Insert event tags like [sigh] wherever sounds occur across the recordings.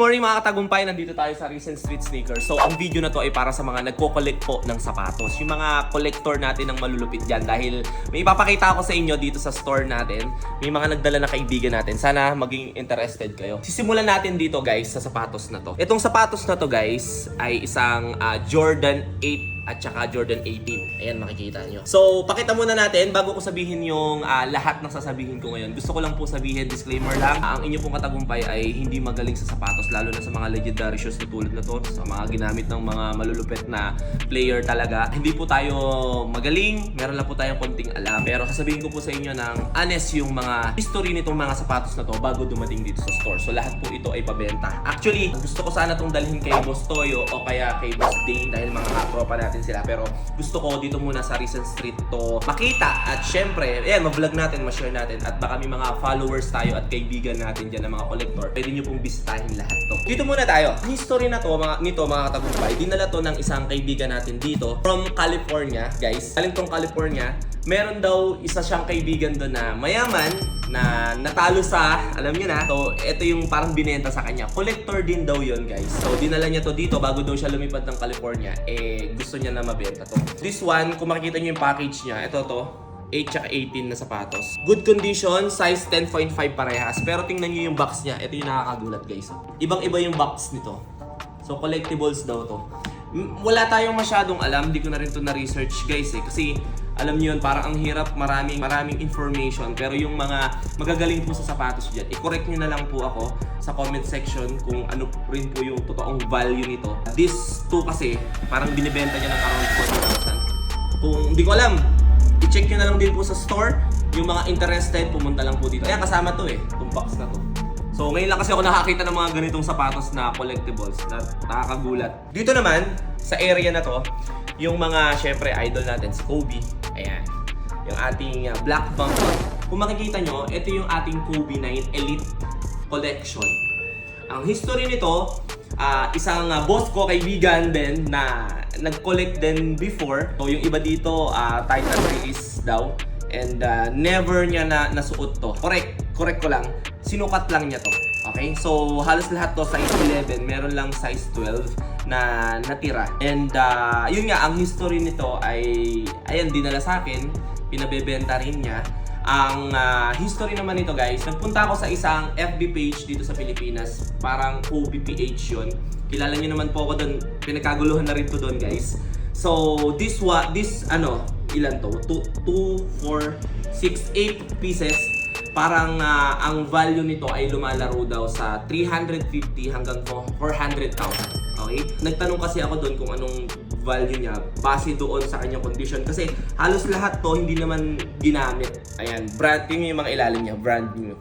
morning mga katagumpay, nandito tayo sa Recent Street Sneakers. So ang video na to ay para sa mga nagko-collect po ng sapatos. Yung mga collector natin ng malulupit dyan dahil may ipapakita ako sa inyo dito sa store natin. May mga nagdala na kaibigan natin. Sana maging interested kayo. Sisimulan natin dito guys sa sapatos na to. Itong sapatos na to guys ay isang ah, Jordan 8 at saka Jordan 18. Ayan, makikita nyo. So, pakita muna natin bago ko sabihin yung ah, lahat ng sasabihin ko ngayon. Gusto ko lang po sabihin, disclaimer lang, ah, ang inyo pong katagumpay ay hindi magaling sa sapatos, lalo na sa mga legendary shoes na tulad na to, sa mga ginamit ng mga malulupet na player talaga. Hindi po tayo magaling, meron lang po tayong konting alam. Pero sasabihin ko po sa inyo ng honest yung mga history nitong mga sapatos na to bago dumating dito sa store. So, lahat po ito ay pabenta. Actually, gusto ko sana tong dalhin kay Boss Toyo o kaya kay Boss Dane dahil mga katropa natin sila. Pero gusto ko dito muna sa Recent Street to makita. At syempre, ayan, mag-vlog natin, ma-share natin. At baka may mga followers tayo at kaibigan natin dyan na mga collector. Pwede nyo pong bisitahin lahat to. Dito muna tayo. Ang history na to, mga, nito mga katagumpay, dinala to ng isang kaibigan natin dito from California, guys. Galing tong California. Meron daw isa siyang kaibigan doon na mayaman na natalo sa, alam niyo na, so ito yung parang binenta sa kanya. Collector din daw yon guys. So dinala niya to dito bago daw siya lumipad ng California, eh gusto niya na mabenta to. This one, kung makikita niyo yung package niya, ito to, 8 tsaka 18 na sapatos. Good condition, size 10.5 parehas. Pero tingnan niyo yung box niya. Ito yung nakakagulat guys. Ibang-iba yung box nito. So collectibles daw to. Wala tayong masyadong alam, hindi ko na rin to na-research guys eh. Kasi alam niyo yun, parang ang hirap, maraming, maraming information. Pero yung mga magagaling po sa sapatos dyan, i-correct niyo na lang po ako sa comment section kung ano rin po yung totoong value nito. This two kasi, parang binibenta niya ng around 40,000. Kung hindi ko alam, i-check nyo na lang din po sa store. Yung mga interested, pumunta lang po dito. Ayan, kasama to eh, itong box na to. So ngayon lang kasi ako nakakita ng mga ganitong sapatos na collectibles na nakakagulat. Dito naman, sa area na to, yung mga, syempre, idol natin, si Kobe. Ayan. Yung ating uh, Black Mamba. Kung makikita nyo, ito yung ating Kobe 9 Elite Collection. Ang history nito, ah, isang ah, boss ko, kaibigan din, na nag-collect din before. So yung iba dito, ah, Titan release daw. And ah, never niya na nasuot to. Correct, correct ko lang. Sinukat lang niya to. Okay? So halos lahat to size 11, meron lang size 12 na natira. And ah, yun nga, ang history nito ay, ayan, dinala sa akin. Pinabebenta rin niya. Ang ah, history naman nito guys, nagpunta ako sa isang FB page dito sa Pilipinas. Parang OBPH yun. Kilala niyo naman po ako doon. Pinagkaguluhan na rin to doon guys. So, this wa this ano, ilan to? 2, 4, 6, 8 pieces. Parang ah, ang value nito ay lumalaro daw sa 350 hanggang 400,000. Okay? Nagtanong kasi ako doon kung anong value niya base doon sa kanyang condition kasi halos lahat to hindi naman ginamit. Ayan, brand new yung mga ilalim niya, brand new.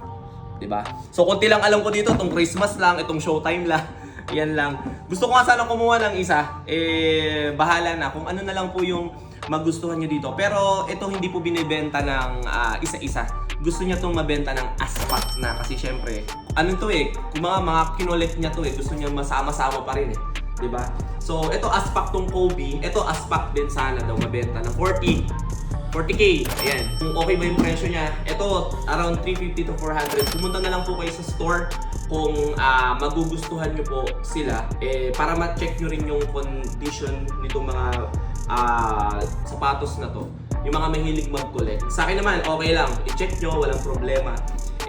'Di ba? So konti lang alam ko dito, tong Christmas lang, itong showtime lang. [laughs] Yan lang. Gusto ko nga sana kumuha ng isa. Eh, bahala na kung ano na lang po yung magustuhan nyo dito. Pero ito hindi po binibenta ng ah, isa-isa. Gusto niya tong mabenta ng aspat na kasi syempre, ano to eh, kung mga mga kinolet niya to eh, gusto niya masama-sama pa rin eh. ba? So, ito aspak tong Kobe, ito aspak din sana daw mabenta ng 40. 40k. Ayan. Kung okay ba yung presyo niya, ito around 350 to 400. Pumunta na lang po kayo sa store kung ah, magugustuhan nyo po sila eh, para ma-check nyo rin yung condition nitong mga ah, sapatos na to. Yung mga mahilig mag-collect. Sa akin naman, okay lang. I-check nyo, walang problema.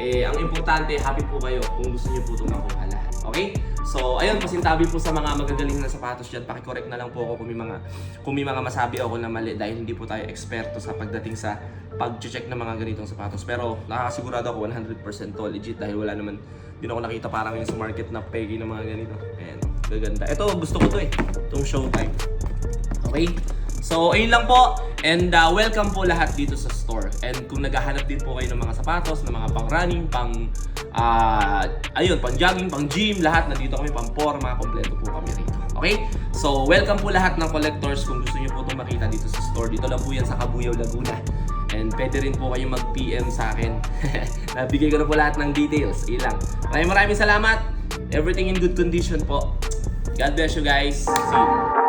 Eh, ang importante, happy po kayo kung gusto nyo po itong makuha lahat. Okay? So, ayun, pasintabi po sa mga magagaling na sapatos dyan. Pakicorrect na lang po ako kung may mga, kung may mga masabi ako na mali dahil hindi po tayo eksperto sa pagdating sa pag-check ng mga ganitong sapatos. Pero nakakasigurado ako 100% to legit dahil wala naman, din ako nakita parang yung sa market na pegi ng mga ganito. Ayan, gaganda. Ito, gusto ko to eh. Itong showtime. Okay? So, ayun lang po. And uh, welcome po lahat dito sa store. And kung naghahanap din po kayo ng mga sapatos, ng mga pang running, pang ah ayun, pang jogging, pang gym, lahat nandito kami, pang forma, kompleto po kami rito. Okay? So, welcome po lahat ng collectors kung gusto niyo po itong makita dito sa store. Dito lang po yan sa Kabuyaw, Laguna. And pwede rin po kayong mag-PM sa akin. [laughs] Nabigay ko na po lahat ng details. Ilang. Maraming maraming salamat. Everything in good condition po. God bless you guys. See you.